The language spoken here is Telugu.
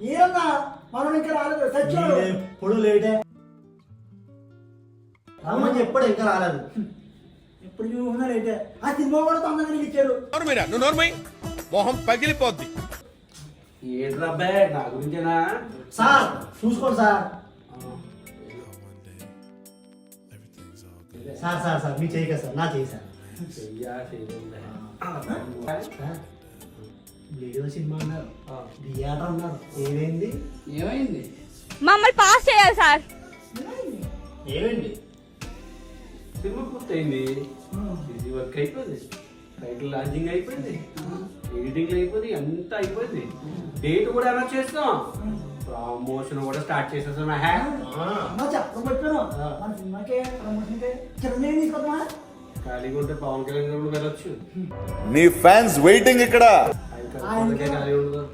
ఏమన్నా మనం ఇంకా రాలేదు సచ్చాడు ఎప్పుడు లేటే. రమ్మని చెప్పాడు ఇంకా రాలేదు. ఇప్పుడు నువ్వు ఉన్నారైతే ఆ సినిమా కూడా తొందరగా నీకు ఇచ్చారు నువ్వు నోర్మై మొహం పగిలిపోద్ది. ఏంట్రా అబ్బాయి నా గురించేనా? సార్ చూసుకోండి సార్. సార్ సార్ సార్ మీ చేయి కదా సార్ నా చేయి సార్. చెయ్యా చేయలేదులే. వీడియో సినిమా అన్నారు. థియేటర్ అన్నారు. ఏమైంది? ఏమైంది? మమ్మల్ని పాస్ చేయాలి సార్. ఏమైంది? సినిమా పూర్తయింది. ఇది వర్క్ అయిపోయింది. టైటిల్ లాంచింగ్ అయిపోయింది. ఎడిటింగ్ అయిపోయింది. అంతా అయిపోయింది. డేట్ కూడా అనౌన్స్ చేస్తాం ప్రమోషన్ కూడా స్టార్ట్ చేసేసాం హ్యా అమ్మా చెప్పడం చెప్పాను మన సినిమాకి ప్రమోషన్కి చిరంజీవి తీసుకొద్దామా ఖాళీగా ఉంటే పవన్ కళ్యాణ్ గారు వెళ్ళొచ్చు. నీ ఫ్యాన్స్ వెయిటింగ్ ఇక్కడ. 子，猴该加油了。